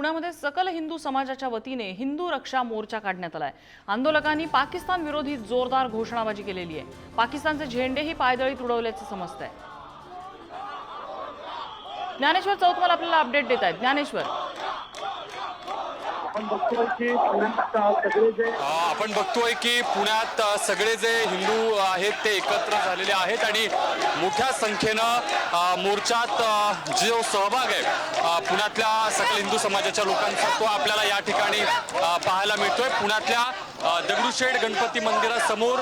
पुण्यामध्ये सकल हिंदू समाजाच्या वतीने हिंदू रक्षा मोर्चा काढण्यात आलाय. आंदोलकांनी पाकिस्तान विरोधी जोरदार घोषणाबाजी केलेली आहे. पाकिस्तानचे झेंडेही पायदळीत उडवल्याचं समजतंय. ज्ञानेश्वर चौतमल आपल्याला अपडेट देत आहेत ज्ञानेश्वर आपण बघतोय की पुण्यात सगळे जे आपण बघतोय की पुण्यात सगळे जे हिंदू आहेत ते एकत्र झालेले आहेत आणि मोठ्या संख्येनं मोर्चात जो सहभाग आहे पुण्यातल्या सकल हिंदू समाजाच्या लोकांचा तो आपल्याला या ठिकाणी पाहायला मिळतोय. पुण्यातल्या दगडूशेठ गणपती मंदिरासमोर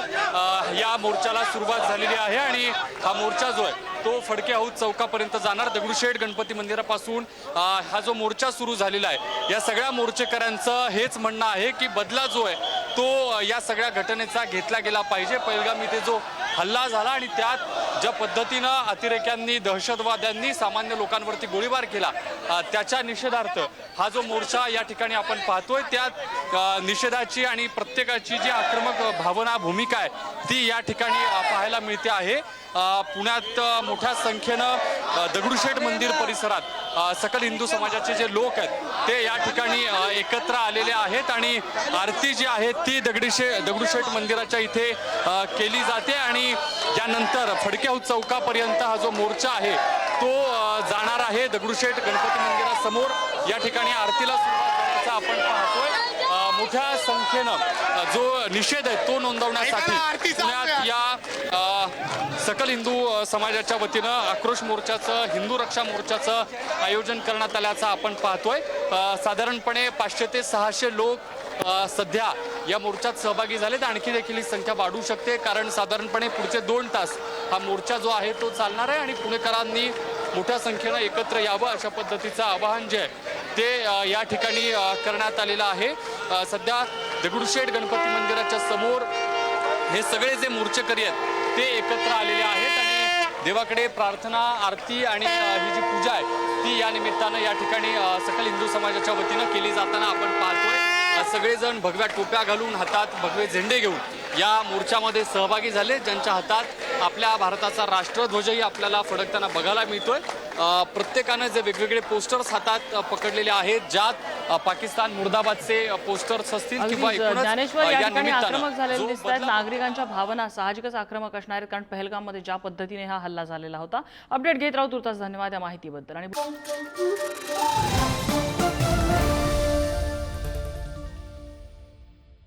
या मोर्चाला सुरुवात झालेली आहे आणि हा मोर्चा जो आहे तो फडके हाऊस चौकापर्यंत जाणार. दगडूशेठ गणपती मंदिरापासून हा जो मोर्चा सुरू झालेला आहे या सगळ्या मोर्चेकऱ्यांचं हेच म्हणणं आहे की बदला जो आहे तो या सगळ्या घटनेचा घेतला गेला पाहिजे. पहिलगाम इथे जो हल्ला झाला आणि त्यात ज्या पद्धतीनं अतिरेक्यांनी दहशतवाद्यांनी सामान्य लोकांवरती गोळीबार केला त्याच्या निषेधार्थ हा जो मोर्चा या ठिकाणी आपण पाहतोय त्यात निषेधाची आणि प्रत्येकाची जी आक्रमक भावना भूमिका आहे ती या ठिकाणी पाहायला मिळते आहे. पुण्यात मोठ्या संख्येनं दगडूशेठ मंदिर परिसरात सकल हिंदू समाजाचे जे लोक आहेत ते या ठिकाणी एकत्र आलेले आहेत आणि आरती जी आहे ती दगडीशे दगडूशेठ मंदिराच्या इथे केली जाते आणि यानंतर फडके चौकापर्यंत हा जो मोर्चा आहे तो जाणार आहे दगडूशेठ गणपती मंदिरासमोर. या ठिकाणी आरतीला सुरुवात करण्याचा आपण पाहतोय. मोठ्या संख्येनं जो निषेध आहे तो नोंदवण्यासाठी पुण्यात या सकल हिंदू समाजाच्या वतीनं आक्रोश मोर्चाचं हिंदू रक्षा मोर्चाचं आयोजन करण्यात आल्याचं आपण पाहतोय. साधारणपणे पाचशे ते सहाशे लोक सध्या या मोर्चात सहभागी झालेत. आणखी देखील ही संख्या वाढू शकते कारण साधारणपणे पुढचे दोन तास हा मोर्चा जो आहे तो चालणार आहे आणि पुणेकरांनी मोठ्या संख्येनं एकत्र यावं अशा पद्धतीचं आवाहन जे आहे ते या ठिकाणी करण्यात आलेलं आहे. सध्या दगडूशेठ गणपती मंदिराच्या समोर हे सगळे जे मोर्चेकरी आहेत ते एकत्र आलेले आहेत आणि देवाकडे प्रार्थना आरती आणि ही जी पूजा आहे ती या निमित्तानं या ठिकाणी सकल हिंदू समाजाच्या वतीनं केली जाताना आपण पाहतोय. सगळेजण भगव्या टोप्या घालून हातात भगवे झेंडे घेऊन या मोर्चामध्ये सहभागी झाले ज्यांच्या हातात आपल्या भारताचा राष्ट्रध्वजही आपल्याला फडकताना बघायला मिळतोय. प्रत्येकानं जे वेगवेगळे पोस्टर्स हातात पकडलेले आहेत ज्यात पाकिस्तान मुर्दाबादचे पोस्टर्स असतील किंवा ज्ञानेश्वर या ठिकाणी आक्रमक झालेले दिसत आहेत नागरिकांच्या भावना साहजिकच आक्रमक असणार आहेत कारण पहलगाममध्ये ज्या पद्धतीने हा हल्ला झालेला होता. अपडेट घेत राहू तुर्तास धन्यवाद या माहितीबद्दल. आणि